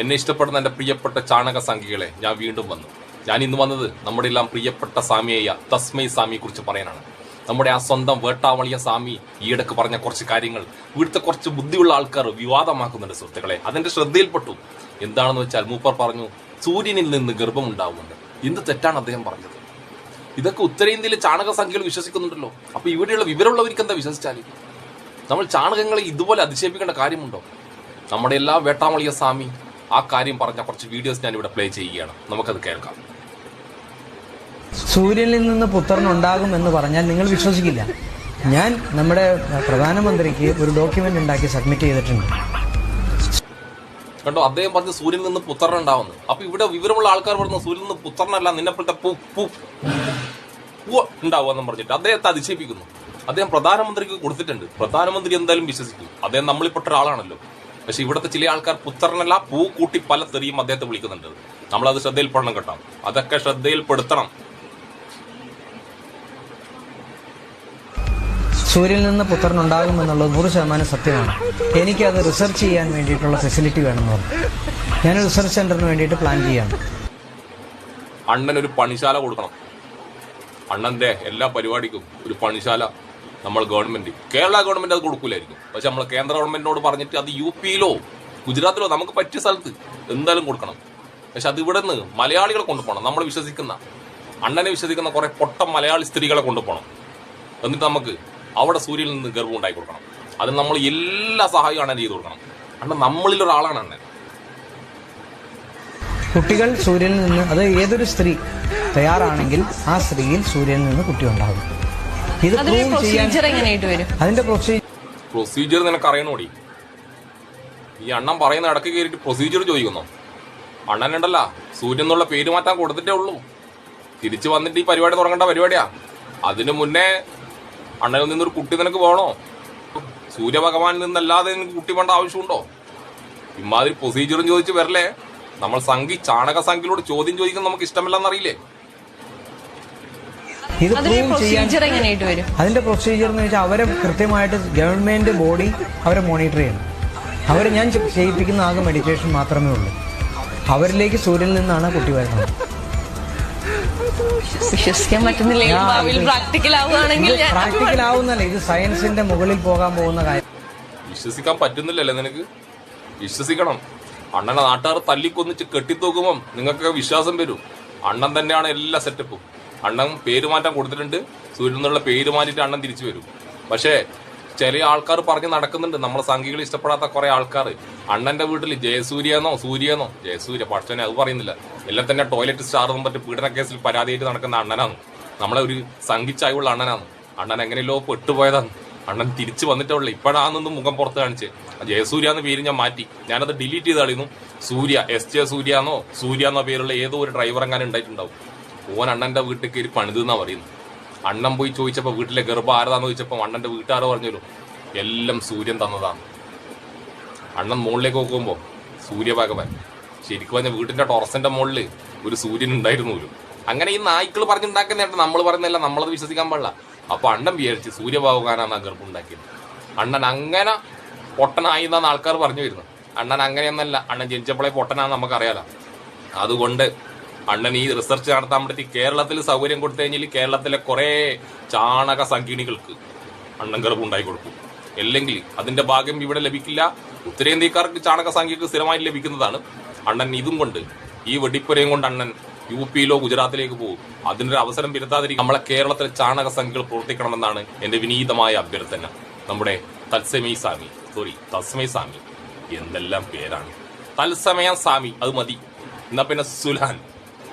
എന്നെ ഇഷ്ടപ്പെടുന്ന എന്റെ പ്രിയപ്പെട്ട ചാണക സംഖ്യകളെ ഞാൻ വീണ്ടും വന്നു. ഞാൻ ഇന്ന് വന്നത് നമ്മുടെ എല്ലാം പ്രിയപ്പെട്ട സ്വാമിയായ തസ്മൈ സ്വാമിയെ കുറിച്ച് പറയാനാണ്. നമ്മുടെ ആ സ്വന്തം വേട്ടാവളിയ സ്വാമി ഈയിടക്ക് പറഞ്ഞ കുറച്ച് കാര്യങ്ങൾ ഇവിടുത്തെ കുറച്ച് ബുദ്ധിയുള്ള ആൾക്കാർ വിവാദമാക്കുന്നുണ്ട് സുഹൃത്തുക്കളെ. അതെന്റെ ശ്രദ്ധയിൽപ്പെട്ടു. എന്താണെന്ന് വെച്ചാൽ മൂപ്പർ പറഞ്ഞു സൂര്യനിൽ നിന്ന് ഗർഭമുണ്ടാവുന്നുണ്ട്. എന്ത് തെറ്റാണ് അദ്ദേഹം പറഞ്ഞത്? ഇതൊക്കെ ഉത്തരേന്ത്യയിലെ ചാണക സംഖ്യകൾ വിശ്വസിക്കുന്നുണ്ടല്ലോ. അപ്പൊ ഇവിടെയുള്ള വിവരമുള്ളവർക്ക് എന്താ വിശ്വസിച്ചാൽ നമ്മൾ ചാണകങ്ങളെ ഇതുപോലെ അധിക്ഷേപിക്കേണ്ട കാര്യമുണ്ടോ? നമ്മുടെ എല്ലാ വേട്ടാമളിയ സ്വാമി ആ കാര്യം പറഞ്ഞ കുറച്ച് വീഡിയോസ് ഞാൻ ഇവിടെ പ്ലേ ചെയ്യുകയാണ്. നമുക്കത് കേൾക്കാം. സൂര്യനിൽ നിന്ന് പുത്രൻ ഉണ്ടാകും എന്ന് പറഞ്ഞാൽ നിങ്ങൾ വിശ്വസിക്കില്ല. ഞാൻ നമ്മുടെ പ്രധാനമന്ത്രിക്ക് ഒരു ഡോക്യുമെന്റ് ഉണ്ടാക്കി സബ്മിറ്റ് ചെയ്തിട്ടുണ്ട്. കണ്ടോ അദ്ദേഹം പറഞ്ഞ് സൂര്യനിൽ നിന്ന് പുത്രൻ ഉണ്ടാവുന്നു അപ്പൊ ഇവിടെ വിവരമുള്ള ആൾക്കാർ പറഞ്ഞു സൂര്യനിൽ നിന്ന് പുത്രനല്ല നിന്നെപ്പോഴത്തെ പൂ പൂ പൂ ഉണ്ടാവുമെന്ന് പറഞ്ഞിട്ട് അദ്ദേഹത്തെ അതിശയിപ്പിക്കുന്നു. അദ്ദേഹം പ്രധാനമന്ത്രിക്ക് കൊടുത്തിട്ടുണ്ട്. പ്രധാനമന്ത്രി എന്തായാലും വിശ്വസിക്കും. അദ്ദേഹം നമ്മളിൽപ്പെട്ട ഒരാളാണല്ലോ. പക്ഷെ ഇവിടുത്തെ ചില ആൾക്കാർ പുത്രനല്ല പൂ കൂട്ടി പല തെറിയും അദ്ദേഹത്തെ വിളിക്കുന്നുണ്ട്. നമ്മളത് ശ്രദ്ധയിൽപ്പെടണം കേട്ടോ. അതൊക്കെ ശ്രദ്ധയിൽപ്പെടുത്തണം. സൂര്യനിൽ നിന്ന് പുത്രൻ ഉണ്ടാകുമെന്നുള്ളത് നൂറ് ശതമാനം സത്യമാണ്. എനിക്കത് റിസർച്ച് ചെയ്യാൻ വേണ്ടിയിട്ടുള്ള ഫെസിലിറ്റി വേണമെന്ന് പറഞ്ഞു. ഞാൻ റിസർച്ച് സെന്ററിന് വേണ്ടിയിട്ട് പ്ലാൻ ചെയ്യാണ് അണ്ണൻ ഒരു പണിശാല കൊടുക്കണം. അണ്ണന്റെ എല്ലാ പരിപാടിക്കും ഒരു പണിശാല നമ്മൾ ഗവൺമെന്റ്. കേരള ഗവൺമെന്റ് അത് കൊടുക്കൂലായിരിക്കും. പക്ഷെ നമ്മൾ കേന്ദ്ര ഗവൺമെന്റിനോട് പറഞ്ഞിട്ട് അത് യു പിയിലോ ഗുജറാത്തിലോ നമുക്ക് പറ്റിയ സ്ഥലത്ത് എന്തായാലും കൊടുക്കണം. പക്ഷെ അത് ഇവിടെ നിന്ന് മലയാളികളെ കൊണ്ടുപോകണം. നമ്മൾ വിശ്വസിക്കുന്ന അണ്ണനെ വിശ്വസിക്കുന്ന കുറെ പൊട്ട മലയാളി സ്ത്രീകളെ കൊണ്ടുപോകണം. എന്നിട്ട് നമുക്ക് അവിടെ സൂര്യനിൽ നിന്ന് ഗർഭം ഉണ്ടാക്കി കൊടുക്കണം. അതിന് നമ്മൾ എല്ലാ സഹായവും അണ്ണൻ ചെയ്തു കൊടുക്കണം. അണ്ണൻ നമ്മളിൽ ഒരാളാണ് അണ്ണൻ. കുട്ടികൾ സൂര്യനിൽ നിന്ന് അത് ഏതൊരു സ്ത്രീ തയ്യാറാണെങ്കിൽ ആ സ്ത്രീയിൽ സൂര്യനിൽ നിന്ന് കുട്ടി ഉണ്ടാകും. ഇത് പ്രൂവ് ചെയ്യാൻ പ്രൊസീജിയർ എങ്ങനെയായിട്ട് വരും? അതിന്റെ പ്രൊസീജിയർ പ്രൊസീജിയർ നിനക്ക് അറിയണോടി? ഈ അണ്ണൻ പറയുന്ന ഇടയ്ക്ക് കയറിയിട്ട് പ്രൊസീജിയർ ചോദിക്കുന്നു. അണ്ണനുണ്ടല്ല സൂര്യൻ എന്നുള്ള പേര് മാറ്റാൻ കൊടുത്തിട്ടേ ഉള്ളൂ. തിരിച്ചു വന്നിട്ട് ഈ പരിപാടി തുടങ്ങേണ്ട പരിപാടിയാ. അതിനു മുന്നേ അണ്ണനിൽ നിന്നൊരു കുട്ടി നിനക്ക് വേണോ? സൂര്യഭഗവാനിൽ നിന്നല്ലാതെ നിനക്ക് കുട്ടി വേണ്ട ആവശ്യമുണ്ടോ? ഇമാതിരി പ്രൊസീജിയറും ചോദിച്ച് വരല്ലേ? നമ്മൾ സംഘി ചാണക സംഘിലോട് ചോദ്യം ചോദിക്കുന്നത് നമുക്ക് ഇഷ്ടമില്ലെന്നറിയില്ലേ? ഇത് അതിന്റെ പ്രൊസീജിയർ എന്ന് വെച്ചാൽ അവരെ കൃത്യമായിട്ട് ഗവൺമെന്റ് ബോഡി അവരെ മോണിറ്റർ ചെയ്യണം. അവരെ ഞാൻ ചെയ്യിപ്പിക്കുന്ന ആകെ മെഡിറ്റേഷൻ മാത്രമേ ഉള്ളൂ. അവരിലേക്ക് സൂര്യനിൽ നിന്നാണ് കുട്ടി വരുന്നത്. വിശ്വസിക്കാൻ പ്രാക്ടിക്കൽ ആവുകയാണെങ്കിൽ പ്രാക്ടിക്കൽ ആവുന്നല്ല. ഇത് സയൻസിന്റെ മുകളിൽ പോകാൻ പോകുന്ന കാര്യം. വിശ്വസിക്കാൻ പറ്റുന്നില്ലല്ലേ നിനക്ക്? വിശ്വസിക്കണം. അണ്ണനെ നാട്ടുകാർ തല്ലിക്കൊന്നിച്ച് കെട്ടിത്തൂക്കുമ്പം നിങ്ങൾക്ക് വിശ്വാസം വരും. അണ്ണൻ തന്നെയാണ് എല്ലാ സെറ്റപ്പും അണ്ണൻ പേരുമാറ്റം കൊടുത്തിട്ടുണ്ട്. സൂര്യൻ എന്നുള്ള പേര് മാറ്റിയിട്ട് അണ്ണൻ തിരിച്ചു വരും. പക്ഷേ ചില ആൾക്കാർ പറഞ്ഞ് നടക്കുന്നുണ്ട്. നമ്മളെ സംഘികൾ ഇഷ്ടപ്പെടാത്ത കുറെ ആൾക്കാർ. അണ്ണന്റെ വീട്ടിൽ ജയസൂര്യന്നോ സൂര്യന്നോ ജയസൂര്യ പക്ഷനെ അത് പറയുന്നില്ല. എല്ലാം തന്നെ ടോയ്ലറ്റ് സ്റ്റാർ എന്ന് പറഞ്ഞിട്ട് പീഡന കേസിൽ പരാതിയായിട്ട് നടക്കുന്ന അണ്ണനാണ്. നമ്മളെ ഒരു സംഘിച്ചായുള്ള അണ്ണനാണ്. അണ്ണൻ എങ്ങനെയല്ലോ പെട്ടുപോയതാണ്. അണ്ണൻ തിരിച്ചു വന്നിട്ടുള്ളൂ ഇപ്പോഴാണെന്നും മുഖം പുറത്ത് കാണിച്ച്. ജയസൂര്യ എന്ന പേര് ഞാൻ മാറ്റി. ഞാനത് ഡിലീറ്റ് ചെയ്ത് കളയുന്നു സൂര്യ എസ് ജെ സൂര്യ എന്നോ സൂര്യ എന്ന പേരുള്ള ഏതോ ഒരു ഡ്രൈവർ എങ്ങാനും ഉണ്ടായിട്ടുണ്ടാവും. ഓൻ അണ്ണന്റെ വീട്ടിൽ കയറി പണിത് എന്നാ പറയുന്നു അണ്ണൻ പോയി ചോദിച്ചപ്പോ വീട്ടിലെ ഗർഭം ആരതാന്ന് ചോദിച്ചപ്പോ അണ്ണന്റെ വീട്ടുകാരോ പറഞ്ഞല്ലോ എല്ലാം സൂര്യൻ തന്നതാണ്. അണ്ണൻ മുകളിലേക്ക് നോക്കുമ്പോ സൂര്യഭഗവാൻ. ശരിക്കും പറഞ്ഞ വീട്ടിന്റെ ടൊറസിന്റെ മുകളിൽ ഒരു സൂര്യൻ ഉണ്ടായിരുന്നു ഒരു അങ്ങനെ ഈ നായ്ക്കൾ പറഞ്ഞുണ്ടാക്കുന്നതായിട്ട് നമ്മൾ പറയുന്നില്ല നമ്മളത് വിശ്വസിക്കാൻ പാടില്ല. അപ്പൊ അണ്ണൻ വിചാരിച്ച് സൂര്യഭഗവാനാണ് ആ ഗർഭം ഉണ്ടാക്കിയത്. അണ്ണൻ അങ്ങനെ പൊട്ടനായി എന്നാണ് ആൾക്കാർ പറഞ്ഞു വരുന്നത്. അണ്ണൻ അങ്ങനെയൊന്നല്ല അണ്ണൻ ജനിച്ചപ്പോഴേ പൊട്ടനാന്ന് നമുക്കറിയാലോ. അതുകൊണ്ട് അണ്ണൻ ഈ റിസർച്ച് നടത്താൻ കേരളത്തിൽ സൗകര്യം കൊടുത്തു കഴിഞ്ഞാൽ കേരളത്തിലെ കുറെ ചാണക സംഗീണികൾക്ക് അണ്ണൻ ഗർഭം ഉണ്ടായി കൊടുക്കും. അല്ലെങ്കിൽ അതിന്റെ ഭാഗ്യം ഇവിടെ ലഭിക്കില്ല. ഉത്തരേന്ത്യക്കാർക്ക് ചാണക സംഖ്യക്ക് സ്ഥിരമായി ലഭിക്കുന്നതാണ്. അണ്ണൻ ഇതും കൊണ്ട് ഈ വെടിപ്പുരയും കൊണ്ട് അണ്ണൻ യു പിയിലോ ഗുജറാത്തിലേക്ക് പോകും. അതിനൊരു അവസരം വരുത്താതിരിക്കും നമ്മളെ കേരളത്തിലെ ചാണക സംഖ്യകൾ പ്രവർത്തിക്കണമെന്നാണ് എന്റെ വിനീതമായ അഭ്യർത്ഥന. നമ്മുടെ തത്സമയ സ്വാമി സോറി തത്സമയ സ്വാമി. എന്തെല്ലാം പേരാണ്. തത്സമയ സ്വാമി അത് മതി. എന്നാ പിന്നെ സുലാൻ.